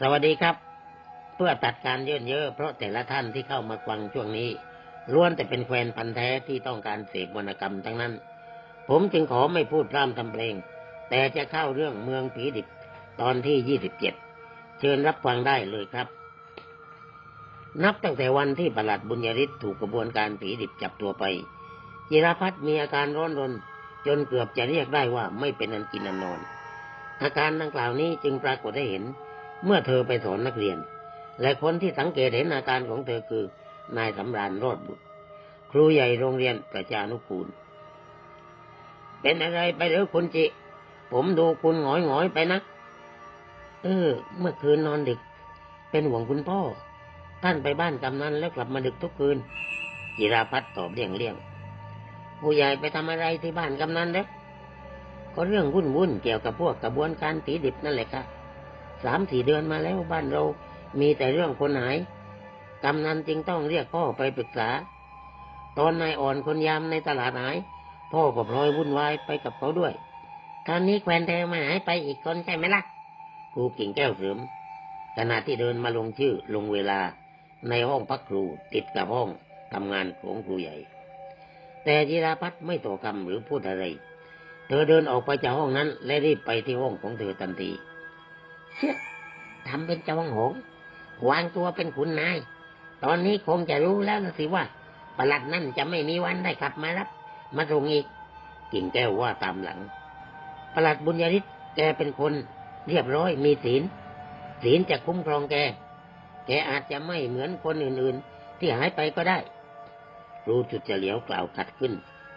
สวัสดีครับ เพื่อตัดการเยินเยอะเพราะแต่ละท่านที่เข้ามาฟังช่วงนี้ล้วนแต่เป็นแฟนพันธ์แท้ที่ต้องการเสพวรรณกรรมทั้งนั้น ผมจึงขอไม่พูดพร่ำทำเพลง แต่จะเข้าเรื่องเมืองผีดิบตอนที่ยี่สิบเจ็ดเชิญรับฟังได้เลยครับ นับตั้งแต่วันที่ประหลัดบุญยริศถูกกระบวนการผีดิบจับตัวไปจิรพัฒมีอาการร้อนรน จนเกือบจะเรียกได้ว่าไม่เป็นอันกินอันนอน อาการดังกล่าวนี้จึงปรากฏให้เห็น เมื่อเธอไปสอนนักเรียน และคนที่สังเกตเห็นอาการของเธอคือนายสำราญรอดบุตร ครูใหญ่โรงเรียนประชานุกูล เป็นอะไรไปหรือคุณจิ ผมดูคุณหงอยหงอยไปนะ เออ เมื่อคืนนอนดึก เป็นห่วงคุณพ่อ ท่านไปบ้านกำนันแล้วกลับมาดึกทุกคืนจิราพัฒน์ตอบเลี่ยงเลี่ยงผู้ใหญ่ไปทำอะไรที่บ้านกำนันเด้อก็เรื่องวุ่นวุ่นเกี่ยวกับพวกกระบวนการผีดิบนั่นแหละครับ สามสี่เดือนมาแล้วบ้านเรา มีแต่เรื่องคนหายกำนันจึงต้องเรียกพ่อไปปรึกษา ตอนนายอ่อนคนยามในตลาดหาย พ่อก็พลอยวุ่นวายไปกับเขาด้วย ตอนนี้แควนเธอมาหายไปอีกคนใช่ไหมล่ะครูกิ่งแก้วเสริมขณะที่เดินมาลงชื่อลงเวลาในห้องพักครูติดกับห้องทำงานของครูใหญ่ แต่จิราพัฒน์ไม่ต่อคำหรือพูดอะไร เธอเดินออกไปจากห้องนั้นและรีบไปที่ห้องของเธอทันที ทำเป็นจองหงวางตัวเป็นขุนนาย ตอนนี้คงจะรู้แล้วนะสิว่าประหลัดนั่นจะไม่มีวันได้กลับมารับ มาส่งอีก กิ่งแก้วว่าตามหลัง ประหลัดบุญยริศแกเป็นคนเรียบร้อยมีศีล ศีลจะคุ้มครองแก แกอาจจะไม่เหมือนคนอื่นๆ ที่หายไปก็ได้ รู้จุดจะเฉลียวกล่าวขัดขึ้น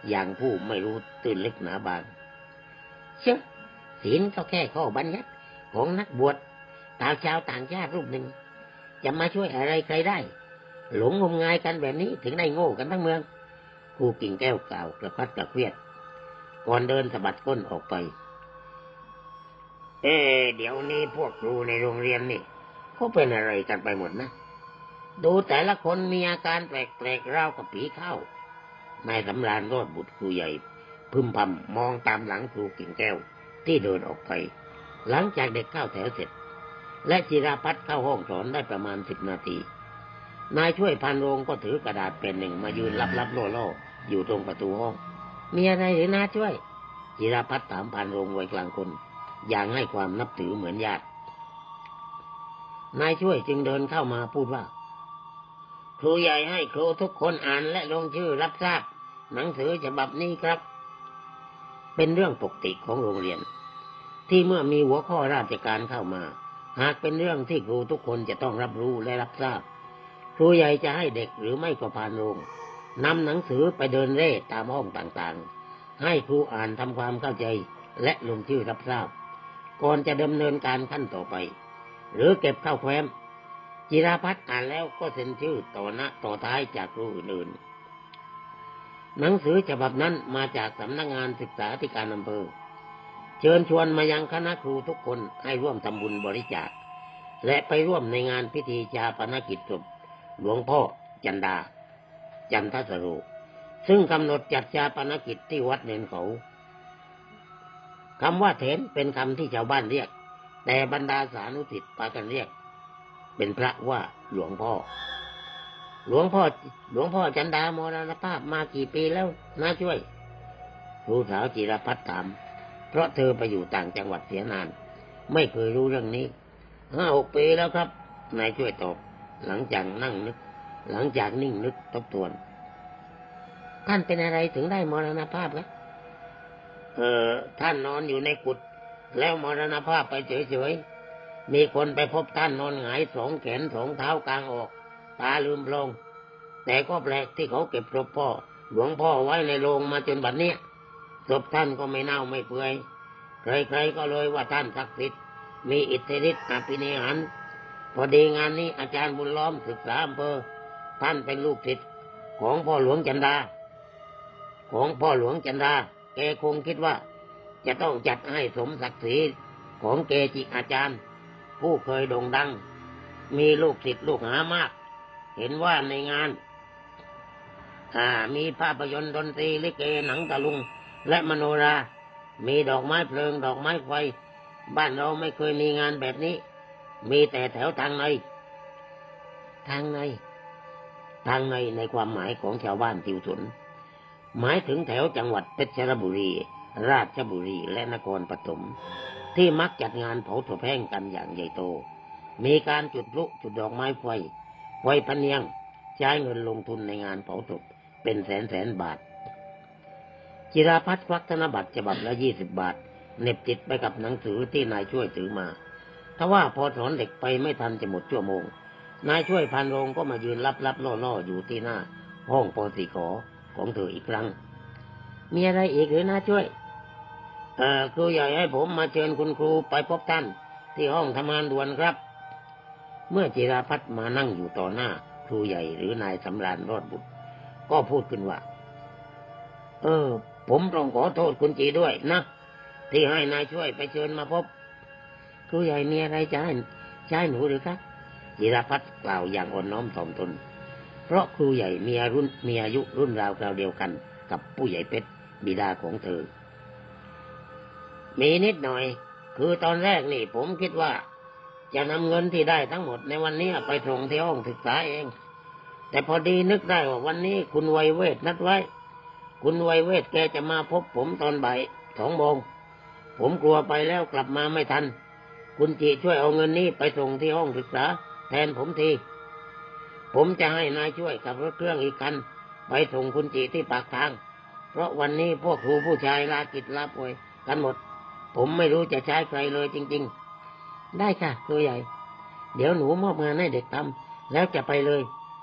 อย่างผู้ไม่รู้ตื่นเลึกหนาบาง เชื่อศีลก็แค่ข้อบัญญัติ ของนักบวชตาวชาวต่างชาติรูปหนึ่ง จะมาช่วยอะไรใครได้ หลงงมงายกันแบบนี้ถึงได้โง่กันทั้งเมืองครูกิ่งแก้วกล่าวกระพัดกระเครียดก่อนเดินสะบัดก้นออกไป เอ๊เดี๋ยวนี้พวกครูในโรงเรียนนี่เขาเป็นอะไรกันไปหมดนะดูแต่ละคนมีอาการแปลกๆราวกับผีเข้านายสำราญรอดบุตรครูใหญ่ พึมพำมองตามหลังครูกิ่งแก้วที่เดินออกไป หลังจากเด็กเข้าแถวเสร็จ และจิราพัฒเข้าห้องสอนได้ประมาณสิบนาที นายช่วยพันโรงก็ถือกระดาษเป็นหนึ่งมายืนรับรับล่อๆอยู่ตรงประตูห้อง มีอะไรหรือนาช่วย จิราพัฒถามพันโรงไว้กลางคน อย่างให้ความนับถือเหมือนญาติ นายช่วยจึงเดินเข้ามาพูดว่า ครูใหญ่ให้ครูทุกคนอ่านและลงชื่อรับทราบหนังสือฉบับนี้ครับ เป็นเรื่องปกติของโรงเรียน ที่เมื่อมีหัวข้อราชการเข้ามา หากเป็นเรื่องที่ครูทุกคนจะต้องรับรู้และรับทราบ ครูใหญ่จะให้เด็กหรือไม่ก็พานโรงนำหนังสือไปเดินเร่ตามห้องต่างๆ ให้ครูอ่านทำความเข้าใจและลงชื่อรับทราบ ก่อนจะดำเนินการขั้นต่อไป หรือเก็บเข้าแฟ้มจิราพัฒน์อ่านแล้วก็เซ็นชื่อต่อหน้าต่อท้ายจากครูอื่นๆหนังสือฉบับนั้นมาจากสำนักงงานศึกษาธิการอำเภอ เชิญชวนมายังคณะครูทุกคนให้ร่วมทำบุญบริจาค และไปร่วมในงานพิธีชาปนกิจศพหลวงพ่อจันดา จันทสโรซึ่งกำหนดจัดชาปนกิจที่วัดเนินเขาคำว่าเถนเป็นคำที่ชาวบ้านเรียก แต่บรรดาสานุสิทธิ์พากันเรียก เป็นพระว่าหลวงพ่อ หลวงพ่อ หลวงพ่อจันดามรณภาพมากี่ปีแล้วน่าช่วยครูสาวจิรพัฒน์ถาม เพราะเธอไปอยู่ต่างจังหวัดเสียนาน ไม่เคยรู้เรื่องนี้ห้าหกปีแล้วครับ นายช่วยตอบ หลังจากนั่งนึก หลังจากนิ่งนึกทบทวน ท่านเป็นอะไรถึงได้มรณภาพครับเออท่านนอนอยู่ในกุฏแล้วมรณภาพไปเฉยๆ มีคนไปพบท่านนอนหงายสองแขนสองเท้ากลางออก ตาลืมโพลง แต่ก็แปลกที่เขาเก็บศพพ่อ หลวงพ่อไว้ในโรงมาจนบัดเนี้ย ศพท่านก็ไม่เน่าไม่เปื่อยใครๆก็เลยว่าท่านศักดิ์สิทธิ์มีอิทธิฤทธิ์อภินิหารพอดีงานนี้อาจารย์บุญล้อมศึกษาอำเภอท่านเป็นลูกศิษย์ของพ่อหลวงจันดา ของพ่อหลวงจันดาแกคงคิดว่า จะต้องจัดให้สมศักดิ์ศรีของเกจิอาจารย์ ผู้เคยโด่งดัง มีลูกศิษย์ลูกหามาก เห็นว่าในงานอ่ามีภาพยนตร์ดนตรีลิเกหนังตะลุง และมโนรา มีดอกไม้เพลิงดอกไม้ไฟ บ้านเราไม่เคยมีงานแบบนี้ มีแต่แถวทางใน ทางใน ทางในในความหมายของชาวบ้านติวสนหมายถึงแถวจังหวัดเพชรบุรี ราชบุรีและนครปฐมที่มักจัดงานเผาถั่วแพงกันอย่างใหญ่โต มีการจุดพลุจุดดอกไม้ไฟไฟพะเนียงใช้เงินลงทุนในงานเผาศพเป็นแสนแสนบาท จิราพัฒน์ควักธนบัตรฉบับละยี่สิบบาทเน็บติดไปกับหนังสือที่นายช่วยถือมาทว่าพอถอนเด็กไปไม่ทันจะหมดชั่วโมง นายช่วยพันโรงก็มายืนรับรับล่อล่ออยู่ที่หน้า ห้องปอสีขอของเธออีกครั้ง มีอะไรอีกหรือนายช่วย เอ่อครูใหญ่ให้ผมมาเชิญคุณครูไปพบท่าน ที่ห้องทำงานด่วนครับ เมื่อจิราพัฒน์มานั่งอยู่ต่อหน้า ครูใหญ่หรือนายสำราญรอดบุตร ก็พูดขึ้นว่า เออ ผมต้องขอโทษคุณจีด้วยนะที่ให้นายช่วยไปเชิญมาพบครูใหญ่มีอะไรจะให้จให้หนูหรือครับจิราพัฒน์กล่าวอย่างอ่อนน้อมถ่อมตน เพราะครูใหญ่มีอารุ่นมีอายุรุ่นราวคราวเดียวกัน กับผู้ใหญ่เพชรบิดาของเธอ มีนิดหน่อย คือตอนแรกนี่ ผมคิดว่า จะนำเงินที่ได้ทั้งหมดในวันนี้ไปส่งที่ห้องศึกษาเอง แต่พอดีนึกได้ว่าวันนี้คุณไวยเวทนัดไว้ คุณไวยเวทแกจะมาพบผมตอนบ่ายสองโมง ผมกลัวไปแล้วกลับมาไม่ทัน คุณจีช่วยเอาเงินนี้ไปส่งที่ห้องศึกษา แทนผมที ผมจะให้นายช่วยขับรถเครื่องอีกคัน ไปส่งคุณจีที่ปากทาง เพราะวันนี้พวกครูผู้ชายลากิจลาป่วยกันหมด ผมไม่รู้จะใช้ใครเลยจริง ๆ ได้ค่ะครูใหญ่ เดี๋ยวหนูมอบงานให้เด็กทำแล้วจะไปเลย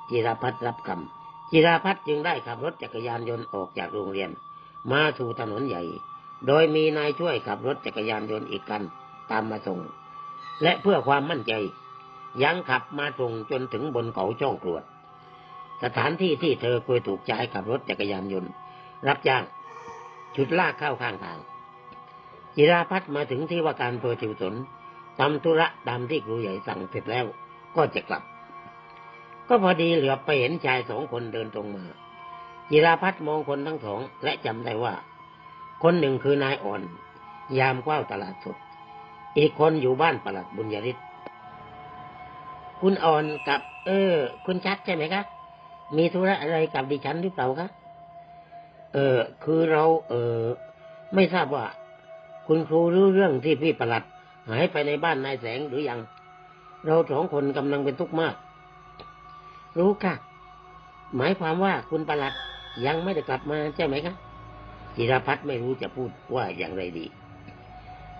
จิรพัฒน์รับคำ จิราพัฒน์จึงได้ขับรถจักรยานยนต์ออกจากโรงเรียน มาสู่ถนนใหญ่ โดยมีนายช่วยขับรถจักรยานยนต์อีกคันตามมาส่ง และเพื่อความมั่นใจยังขับมาส่งจนถึงบนเขาช่องกรวด สถานที่ที่เธอเคยถูกใช้ขับรถจักรยานยนต์ รับจ้างชุดลากเข้าข้างทาง จิราพัฒน์มาถึงที่ว่าการอำเภอทิวสนทำธุระตามที่ครูใหญ่สั่งเสร็จแล้วก็จะกลับ ก็พอดีเหลือไปเห็นชายสองคนเดินตรงมา จิราพัฒมองคนทั้งสองและจำได้ว่า คนหนึ่งคือนายอ่อน ยามเฝ้าวตลาดสด อีกคนอยู่บ้านประหลัดบุญยริศคุณอ่อนกับ เออ คุณชัดใช่ไหมครับมีธุระอะไรกับดิฉันหรือเปล่าครับเออคือเรา เออไม่ทราบว่า คุณครูรู้เรื่องที่พี่ประหลัดหายไปในบ้านนายแสงหรือยัง เราสองคนกำลังเป็นทุกข์มาก รู้ค่ะ หมายความว่าคุณประหลัดยังไม่ได้กลับมาใช่ไหมครับจิรพัฒน์ไม่รู้จะพูดว่าอย่างไรดี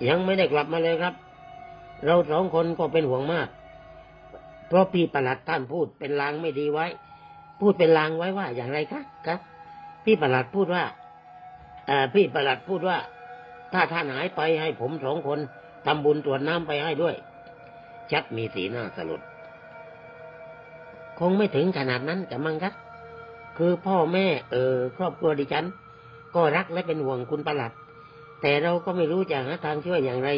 ยังไม่ได้กลับมาเลยครับ เราสองคนก็เป็นห่วงมาก เพราะพี่ประหลัดท่านพูดเป็นลางไม่ดีไว้ พูดเป็นลางไว้ว่าอย่างไรครับครับ พี่ประหลัดพูดว่าเอ่อพี่ประหลัดพูดว่า ถ้าท่านหายไปให้ผมสองคนทำบุญตรวจน้ำไปให้ด้วย ชัดมีสีหน้าสลด คงไม่ถึงขนาดนั้นกับมังครับ คือพ่อแม่เออครอบครัวดิฉัน ก็รักและเป็นห่วงคุณประหลัด แต่เราก็ไม่รู้จะหาทางช่วยอย่างไร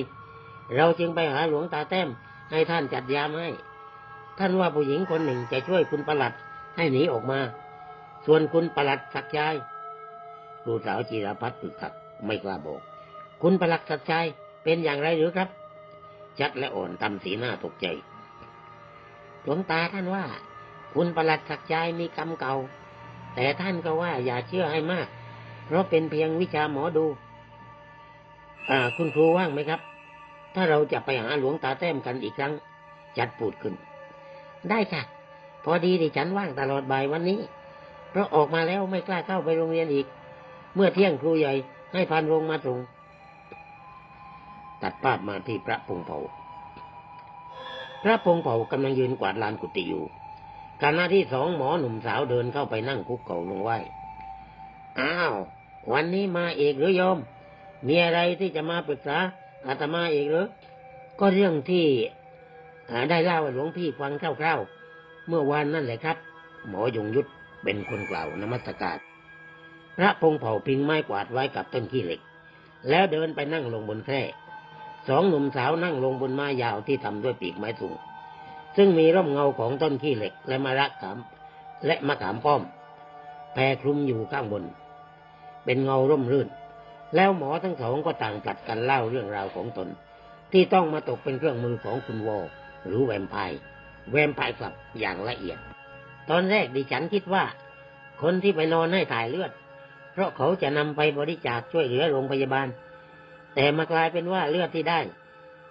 เราจึงไปหาหลวงตาแต้มให้ท่านจัดยามให้ ท่านว่าผู้หญิงคนหนึ่งจะช่วยคุณประหลัดให้หนีออกมา ส่วนคุณประหลัดสักชายครูสาวจีรพัฒน์ปึกขัดไม่กล้าบอก คุณประหลัดสักชายเป็นอย่างไรหรือครับ ชัดและอ่อนทำสีหน้าตกใจหลวงตาท่านว่า คุณประหลัดสักชายมีกรรมเก่า แต่ท่านก็ว่าอย่าเชื่อให้มาก เพราะเป็นเพียงวิชาหมอดู อ่า คุณครูว่างไหมครับ ถ้าเราจะไปหาหลวงตาแต้มกันอีกครั้ง จัดปูดขึ้น ได้ค่ะ พอดีดิฉันว่างตลอดบ่ายวันนี้ เพราะออกมาแล้วไม่กล้าเข้าไปโรงเรียนอีก เมื่อเที่ยงครูใหญ่ให้พันโรงมาส่งตัดภาพมาที่พระพงเผา พระพงเผากำลังยืนกวาดลานกุฏิอยู่ ขณะที่สองหมอหนุ่มสาวเดินเข้าไปนั่งคุกเข่าลงไหวอ้าว วันนี้มาเอกหรือโยม มีอะไรที่จะมาปรึกษาอาตมาอีกหรือ ก็เรื่องที่อ่าได้เล่าให้หลวงพี่ฟังคร่าวๆ เมื่อวานนั่นแหละครับ หมอยงยุทธเป็นคนกล่าวนมัสการ พระพงเผ่าพิงไม้กวาดไว้กับต้นขี้เหล็ก แล้วเดินไปนั่งลงบนแคร่สองหนุ่มสาวนั่งลงบนไม้ยาวที่ทำด้วยปีกไม้สูง ซึ่งมีร่มเงาของต้นขี้เหล็กและมะระขามและมะขามป้อม แผ่คลุมอยู่ข้างบน เป็นเงาร่มรื่น แล้วหมอทั้งสองก็ต่างผลัดกันเล่าเรื่องราวของตน ที่ต้องมาตกเป็นเครื่องมือของคุณวอหรือแวมไพร์แวมไพร์กลับอย่างละเอียด ตอนแรกดิฉันคิดว่า คนที่ไปนอนให้ถ่ายเลือด เพราะเขาจะนำไปบริจาคช่วยเหลือโรงพยาบาล แต่มากลายเป็นว่าเลือดที่ได้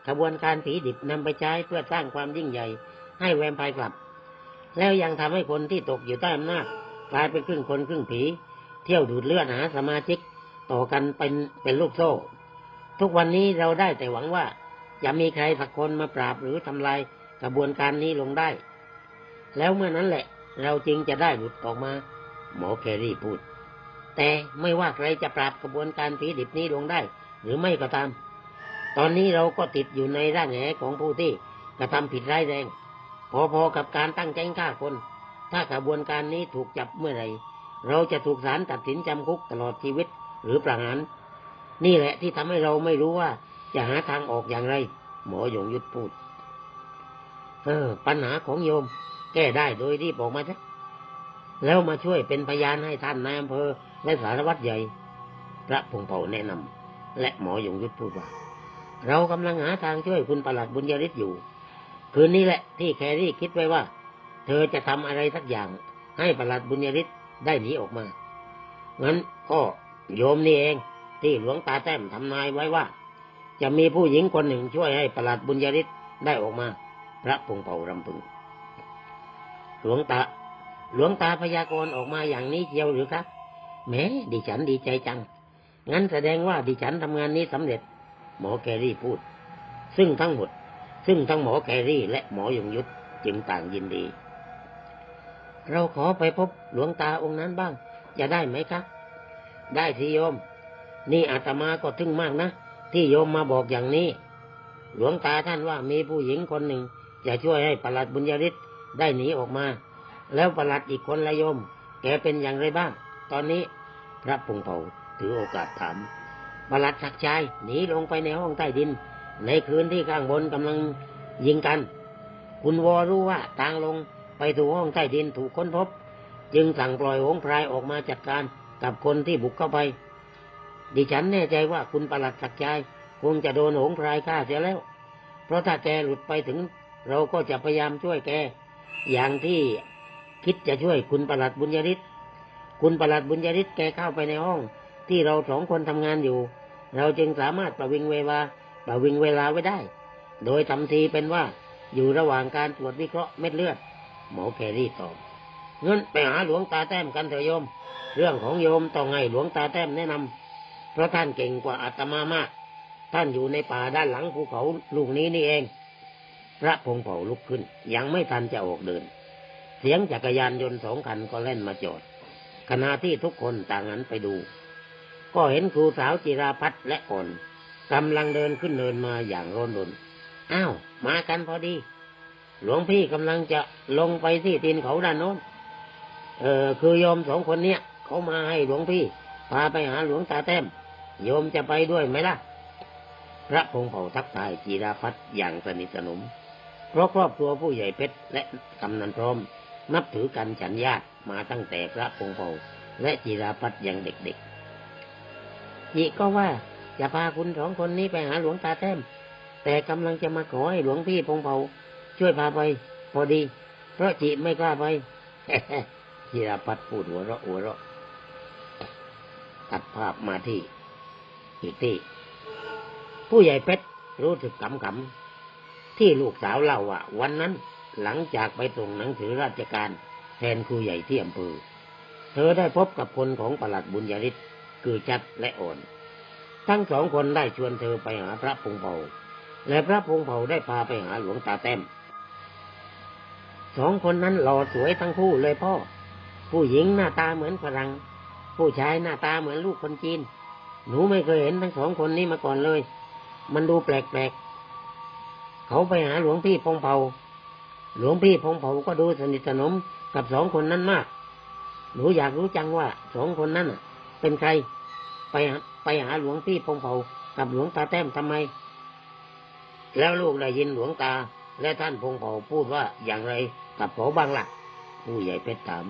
ขบวนการผีดิบนำไปใช้เพื่อสร้างความยิ่งใหญ่ ให้แวมไพร์กลับ แล้วยังทำให้คนที่ตกอยู่ใต้อำนาจกลายเป็นครึ่งคนครึ่งผี เที่ยวดูดเลือดหาสมาชิกต่อกันเป็นเป็นลูกโซ่ ทุกวันนี้เราได้แต่หวังว่าจะมีใครสักคนมาปราบหรือทำลายกระบวนการนี้ลงได้ แล้วเมื่อนั้นแหละ เราจึงจะได้หลุดออกมา หมอแครี่พูด แต่ไม่ว่าใครจะปราบกระบวนการผีดิบนี้ลงได้ หรือไม่ก็ตาม ตอนนี้เราก็ติดอยู่ในร่างแหของผู้ที่กระทำผิดร้ายแรง พอๆกับการตั้งใจฆ่าคน ถ้ากระบวนการนี้ถูกจับเมื่อไหร่ เราจะถูกศาลตัดสินจำคุกตลอดชีวิตหรือประหาร นี่แหละที่ทำให้เราไม่รู้ว่าจะหาทางออกอย่างไร หมอยงยุทธพูด เออ ปัญหาของโยม แก้ได้โดยรีบออกมาซะแล้วมาช่วยเป็นพยานให้ท่านนายอำเภอและสารวัตรใหญ่ พระพงเผ่าแนะนำและหมอยงยุทธพูดว่า เรากำลังหาทางช่วยคุณประหลัดบุญยริศอยู่ คืนนี้แหละที่แครี่คิดไว้ว่า เธอจะทำอะไรสักอย่าง ให้ประหลัดบุญยริศได้หนีออกมางั้นก็โยมนี่เอง ที่หลวงตาแต้มทำนายไว้ว่า จะมีผู้หญิงคนหนึ่งช่วยให้ประหลัดบุญยริศได้ออกมา พระพงเผ่ารำพึง หลวงตา หลวงตาพยากรณ์ออกมาอย่างนี้เจียวหรือครับแหม้ดิฉันดีใจจัง งั้นแสดงว่าดิฉันทำงานนี้สำเร็จ หมอแกรี่พูด ซึ่งทั้งหมด ซึ่งทั้งหมอแกรี่และหมอยงยุทธจึงต่างยินดี เราขอไปพบหลวงตาองค์นั้นบ้าง จะได้ไหมครับ ได้สิโยม นี่อาตมาก็ทึ่งมากนะ ที่โยมมาบอกอย่างนี้ หลวงตาท่านว่ามีผู้หญิงคนหนึ่ง จะช่วยให้ประหลัดบุญยริศได้หนีออกมา แล้วประหลัดอีกคนละโยม แกเป็นอย่างไรบ้าง ตอนนี้พระพงเผาถือโอกาสถามประหลัดศักชัยหนีลงไปในห้องใต้ดิน ในคืนที่ข้างบนกำลังยิงกัน คุณวอรู้ว่าทางลงไปถูกห้องใต้ดินถูกค้นพบ จึงสั่งปล่อยหงพรายออกมาจัดการกับคนที่บุกเข้าไป ดิฉันแน่ใจว่าคุณประหลัดศักดิ์ชัยคงจะโดนหงพรายฆ่าเสียแล้ว เพราะถ้าแกหลุดไปถึง เราก็จะพยายามช่วยแก อย่างที่คิดจะช่วยคุณประหลัดบุญยริศคุณประหลัดบุญยริศแกเข้าไปในห้องที่เราสองคนทำงานอยู่ เราจึงสามารถประวิงเวลา ประวิงเวลาไว้ได้ โดยทำทีเป็นว่าอยู่ระหว่างการตรวจวิเคราะห์เม็ดเลือด หมอแครี่ตอบเงินไปหาหลวงตาแต้มกันเถอะโยม เรื่องของโยมต้องให้หลวงตาแต้มแนะนำเพราะท่านเก่งกว่าอาตมามาก ท่านอยู่ในป่าด้านหลังภูเขาลูกนี้นี่เอง พระพงเผ่าลุกขึ้น ยังไม่ทันจะออกเดิน เสียงจักรยานยนต์สองคันก็เล่นมาจอด ขณะที่ทุกคนต่างหันไปดู ก็เห็นครูสาวจิราพัฒน์และอ่อน กำลังเดินขึ้นเนินมาอย่างร้อนรนอ้าว มากันพอดี หลวงพี่กำลังจะลงไปที่ตีนเขาด้านโน้น เออคือโยมสองคนเนี้ยเขามาให้หลวงพี่ พาไปหาหลวงตาแต้มโยมจะไปด้วยไหมล่ะ พระพงเผ่าทักทายจีราพัฒน์อย่างสนิทสนม เพราะครอบครัวผู้ใหญ่เพชรและกำนันพร้อม นับถือกันฉันญาติมาตั้งแต่พระพงเผ่าและจีราพัฒน์ยังเด็กๆจีก็ว่า จะพาคุณสองคนนี้ไปหาหลวงตาแต้ม แต่กำลังจะมาขอให้หลวงพี่พงเผ่าช่วยพาไป พอดี เพราะจีไม่กล้าไปจีราพัฒน์พูดหัวเราะหัวเราะตัดภาพมาที่อีกที่ผู้ใหญ่เพชรรู้สึกขำๆที่ลูกสาวเล่าว่าวันนั้นหลังจากไปส่งหนังสือราชการ แทนครูใหญ่ที่อำเภอเธอได้พบกับคนของประหลัดบุญยริศคือจัดและอ่อน ทั้งสองคนได้ชวนเธอไปหาพระพงเผาและพระพงเผาได้พาไปหาหลวงตาแต้มสองคนนั้นหล่อสวยทั้งคู่เลยพ่อ ผู้หญิงหน้าตาเหมือนฝรั่งผู้ชายหน้าตาเหมือนลูกคนจีน หนูไม่เคยเห็นทั้งสองคนนี้มาก่อนเลย มันดูแปลกๆ เขาไปหาหลวงพี่พงเผา หลวงพี่พงเผาก็ดูสนิทสนมกับสองคนนั้นมาก หนูอยากรู้จังว่าสองคนนั้นเป็นใคร ไปหา ไปหาหลวงพี่พงเผากับหลวงตาแต้มทำไม แล้วลูกได้ยินหลวงตา และท่านพงเผาพูดว่าอย่างไรกับเขาบ้างล่ะ ผู้ใหญ่เพชรถาม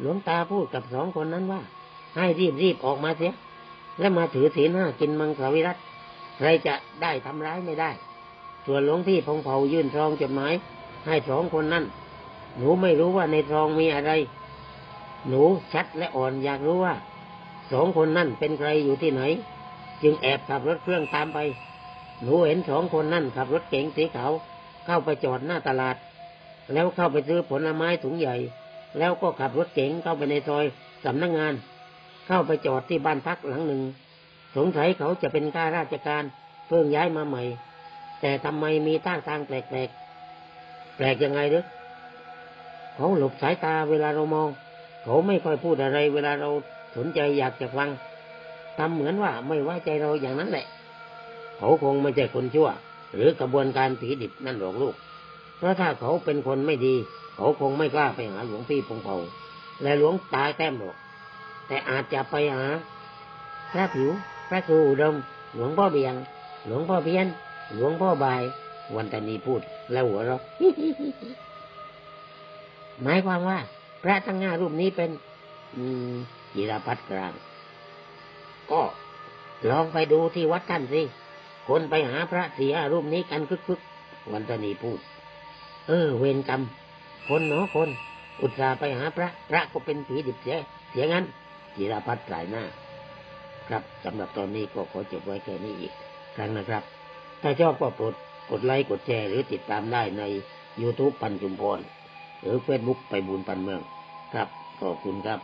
หลวงตาพูดกับสองคนนั้นว่า ให้รีบรีบออกมาเสีย และมาถือศีลห้ากินมังสวิรัตใครจะได้ทำร้ายไม่ได้ ส่วนหลวงพี่พงเผายื่นซองจดหมาย ให้สองคนนั้นหนูไม่รู้ว่าในซองมีอะไร หนูชัดและอ่อนอยากรู้ว่า สองคนนั่นเป็นใครอยู่ที่ไหน จึงแอบขับรถเครื่องตามไป หนูเห็นสองคนนั่นขับรถเก๋งสีขาวเข้าไปจอดหน้าตลาด แล้วเข้าไปซื้อผลไม้ถุงใหญ่ แล้วก็ขับรถเก๋งเข้าไปในซอยสำนักงงาน เข้าไปจอดที่บ้านพักหลังหนึ่ง สงสัยเขาจะเป็นข้าราชการเพิ่งย้ายมาใหม่ แต่ทำไมมีท่าทางแปลกๆแปลกยังไงหรือเขาหลบสายตาเวลาเรามอง เขาไม่ค่อยพูดอะไรเวลาเรา สนใจอยากจะฟังทำเหมือนว่าไม่ไว้ใจเราอย่างนั้นแหละ เขาคงไม่ใช่คนชั่ว หรือกระบวนการผีดิบนั่นหรอกลูก เพราะถ้าเขาเป็นคนไม่ดี เขาคงไม่กล้าไปหาหลวงพี่พงเผาและหลวงตาแต้มหรอก แต่อาจจะไปหาพระผิว พระครูอุดม หลวงพ่อเบียง หลวงพ่อเพี้ยน หลวงพ่อบาย วันตานีพูดแล้วหัวเราะหมายความว่า พระทั้งห้ารูปนี้เป็น อืม จิรพัฒน์กลาง ก็ลองไปดูที่วัดท่านสิ คนไปหาพระสี่ห้ารูปนี้กันคึกๆวันตนีพูด เออ เวรกรรม คนเนาะคน อุตส่าห์ไปหาพระ พระก็เป็นผีดิบเสีย เสียงั้น จิรพัฒน์สายหน้า ครับสำหรับตอนนี้ก็ขอจบไว้แค่นี้อีก ครั้งนะครับ ถ้าชอบก็โปรดกดไลค์กดแชร์หรือติดตามได้ใน YouTube ปันจุมพรหรือเฟซบุ๊กไปบุญปันเมือง ครับขอบคุณครับ